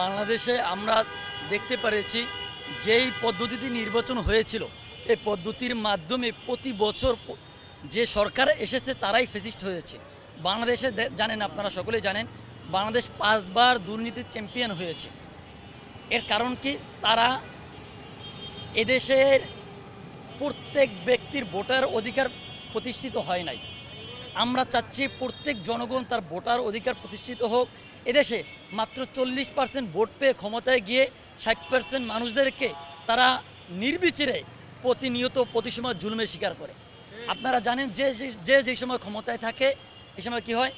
বাংলাদেশে আমরা দেখতে পেরেছি যেই পদ্ধতিতে নির্বাচন হয়েছিল, এই পদ্ধতির মাধ্যমে প্রতি বছর যে সরকার এসেছে তারাই ফেসিস্ট হয়েছে। বাংলাদেশে জানেন আপনারা সকলেই জানেন, বাংলাদেশ পাঁচবার দুর্নীতির চ্যাম্পিয়ন হয়েছে। এর কারণ কি? তারা এদেশের প্রত্যেক ব্যক্তির ভোটার অধিকার প্রতিষ্ঠিত হয় নাই। আমরা চাচ্ছি প্রত্যেক জনগণ তার ভোটার অধিকার প্রতিষ্ঠিত হোক। এদেশে মাত্র চল্লিশ পার্সেন্ট ভোট পেয়ে ক্ষমতায় গিয়ে ষাট পার্সেন্ট মানুষদেরকে তারা নির্বিচারে প্রতিনিয়ত প্রতি সময় জুলুমের শিকার করে। আপনারা জানেন যে যে- যে সময় ক্ষমতায় থাকে এই সময় কি হয়?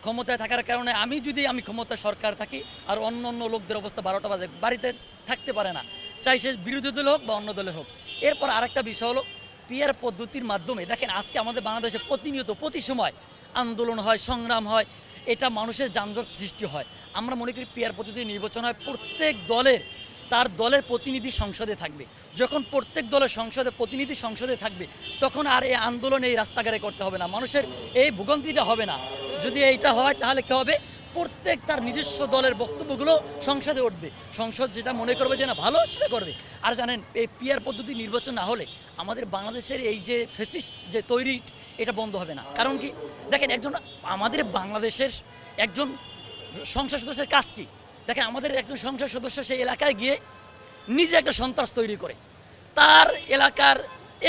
ক্ষমতায় থাকার কারণে আমি যদি আমি ক্ষমতা সরকার থাকি, আর অন্য অন্য লোকদের অবস্থা বারোটা বাজে, বাড়িতে থাকতে পারে না। চাই সে বিরোধী দল হোক বা অন্য দলের হোক। এরপর আরেকটা বিষয় হলো পিয়ার পদ্ধতির মাধ্যমে, দেখেন আজকে আমাদের বাংলাদেশে প্রতিনিয়ত, প্রতি সময় আন্দোলন হয়, সংগ্রাম হয়, এটা মানুষের যানজট সৃষ্টি হয়। আমরা মনে করি পিয়ার পদ্ধতি নির্বাচন হয়, প্রত্যেক দলের, তার দলের প্রতিনিধি সংসদে থাকবে। যখন প্রত্যেক দলের সংসদে, প্রতিনিধি সংসদে থাকবে, তখন আর এই আন্দোলন এই রাস্তাঘাটে করতে হবে না। মানুষের এই ভোগান্তিটা হবে না। যদি এইটা হয়, তাহলে কী হবে? প্রত্যেক তার নিজস্ব দলের বক্তব্যগুলো সংসদে উঠবে। সংসদ যেটা মনে করবে যে না ভালো, সেটা করবে। আর জানেন, এই পিয়ার পদ্ধতি নির্বাচন না হলে আমাদের বাংলাদেশের এই যে ফেসিস, যে তৈরি, এটা বন্ধ হবে না। কারণ কি? দেখেন, একজন আমাদের বাংলাদেশের একজন সংসদ সদস্যের কাজ কি? দেখেন, আমাদের একজন সংসদ সদস্য সেই এলাকায় গিয়ে নিজে একটা সন্ত্রাস তৈরি করে। তার এলাকার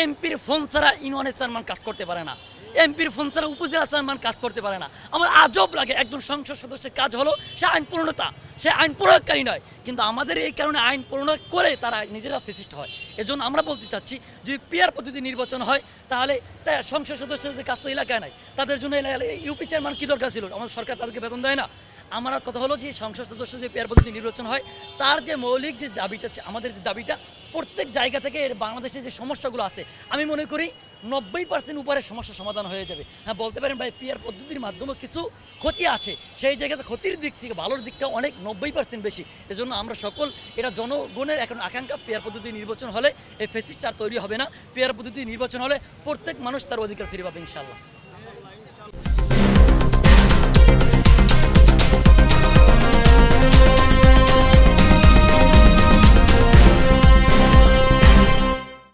এমপির ফোন ছাড়া ইউনিয়নের চেয়ারম্যান কাজ করতে পারে না। এমপির ফোন ছাড়া উপজেলা চেয়ারম্যান কাজ করতে পারে না। আমার আজব লাগে, একজন সংসদ সদস্যের কাজ হলো সে আইন পূর্ণতা। সে আইন প্রয়োগকারী নয়, কিন্তু আমাদের এই কারণে আইন প্রণয়ন করে তারা নিজেরা ফেসিস্ট হয়। এজন্য আমরা বলতে চাচ্ছি, যদি পিয়ার পদ্ধতি নির্বাচন হয়, তাহলে তা সংসদ সদস্যদের কাজ তো এলাকায় নাই। তাদের জন্য ইউপি চেয়ারম্যান কী দরকার ছিল? আমাদের সরকার তাদেরকে বেতন দেয় না। আমার কথা হলো যে, সংসদ সদস্য যে পেয়ার পদ্ধতি নির্বাচন হয়, তার যে মৌলিক যে দাবিটা আমাদের যে দাবিটা, প্রত্যেক জায়গা থেকে এর বাংলাদেশে যে সমস্যাগুলো আছে, আমি মনে করি নব্বই পার্সেন্ট উপরে সমস্যা সমাধান হয়ে যাবে। হ্যাঁ বলতে পারেন ভাই, পিয়ার পদ্ধতির মাধ্যমে কিছু ক্ষতি আছে। সেই জায়গাতে ক্ষতির দিক থেকে, ভালোর দিকটা অনেক নব্বই পার্সেন্ট বেশি। এজন্য আমরা সকল এটা জনগণের এখন আকাঙ্ক্ষা পেয়ার পদ্ধতি নির্বাচন হলে এই ফেসিস আর তৈরি হবে না। পেয়ার পদ্ধতি নির্বাচন হলে প্রত্যেক মানুষ তার অধিকার ফিরে পাবে ইনশাল্লাহ